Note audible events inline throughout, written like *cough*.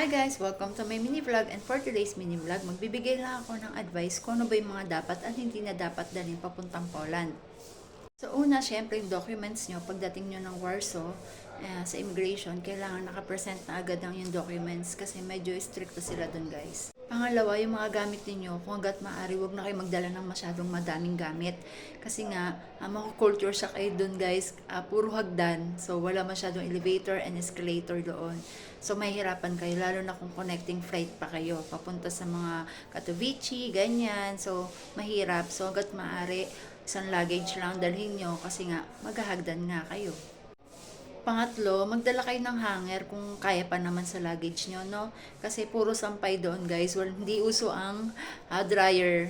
Hi guys! Welcome to my mini vlog and for today's mini vlog, magbibigay lang ako ng advice kung ano ba yung mga dapat at hindi na dapat dalhin papuntang Poland. So una, syempre yung documents nyo, pagdating nyo ng Warsaw eh, sa immigration, kailangan nakapresent na agad ang yung documents kasi medyo stricto sila dun guys. Pangalawa, yung mga gamit ninyo, kung hanggat maaari, huwag na kayo magdala ng masyadong madaming gamit. Kasi nga, uh, culture siya kayo dun guys, ah, puro hagdan. So, wala masyadong elevator and escalator doon. So, mahirapan kayo, lalo na kung connecting flight pa kayo, papunta sa mga Katowice, ganyan. So, mahirap. So, hanggat maaari, isang luggage lang dalhin nyo kasi nga, maghahagdan nga kayo. Pangatlo, magdala kayo ng hanger kung kaya pa naman sa luggage nyo, no? Kasi puro sampay doon, guys. Well, hindi uso ang ah, dryer.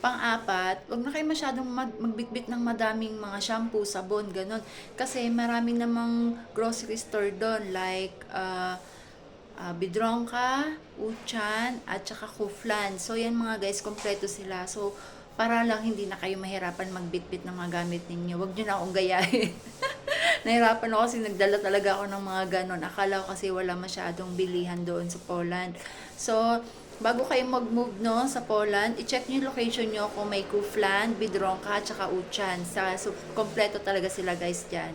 Pang-apat, wag na kayo masyadong mag- magbitbit ng madaming mga shampoo, sabon, ganun. Kasi marami namang grocery store doon, like, uh, uh, Bidronka, Uchan, at saka Kuflan. So, yan mga guys, kompleto sila. So, para lang hindi na kayo mahirapan magbitbit ng mga gamit ninyo. Huwag nyo na akong gayahin. *laughs* Nahirapan ako kasi nagdala talaga ako ng mga ganon. Akala ko kasi wala masyadong bilihan doon sa Poland. So, bago kayo mag-move no, sa Poland, i-check nyo yung location nyo kung may Kuflan, Bidronka, at saka Uchan. Sa, so, kompleto talaga sila guys dyan.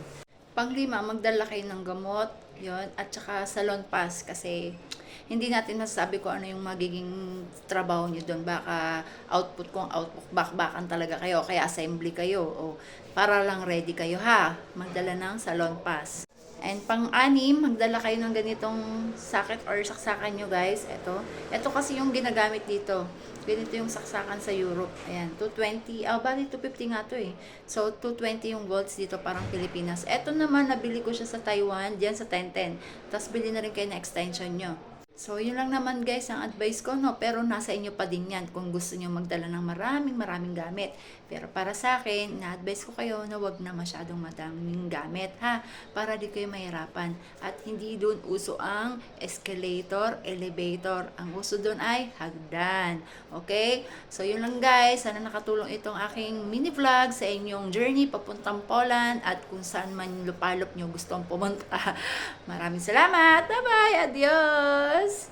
Panglima, magdala kayo ng gamot, yon at saka salon pass kasi hindi natin masasabi kung ano yung magiging trabaho nyo doon. Baka output kung output, bakbakan talaga kayo, kaya assembly kayo. O para lang ready kayo ha, magdala ng salon pass. And pang-anim, magdala kayo ng ganitong socket or saksakan nyo guys. Ito. Ito kasi yung ginagamit dito. Ganito yung saksakan sa Europe. Ayan, 220. Ah, bali 250 nga to eh. So, 220 yung volts dito parang Pilipinas. Ito naman, nabili ko siya sa Taiwan, diyan sa 1010. Tapos bili na rin kayo na extension nyo. So, yun lang naman guys ang advice ko, no? Pero nasa inyo pa din yan kung gusto nyo magdala ng maraming maraming gamit. Pero para sa akin, na-advise ko kayo na wag na masyadong madaming gamit, ha? Para di kayo mahirapan. At hindi doon uso ang escalator, elevator. Ang uso doon ay hagdan. Okay? So, yun lang guys. Sana nakatulong itong aking mini vlog sa inyong journey papuntang Poland at kung saan man lupalop nyo gustong pumunta. *laughs* Maraming salamat. Bye-bye. Adios. was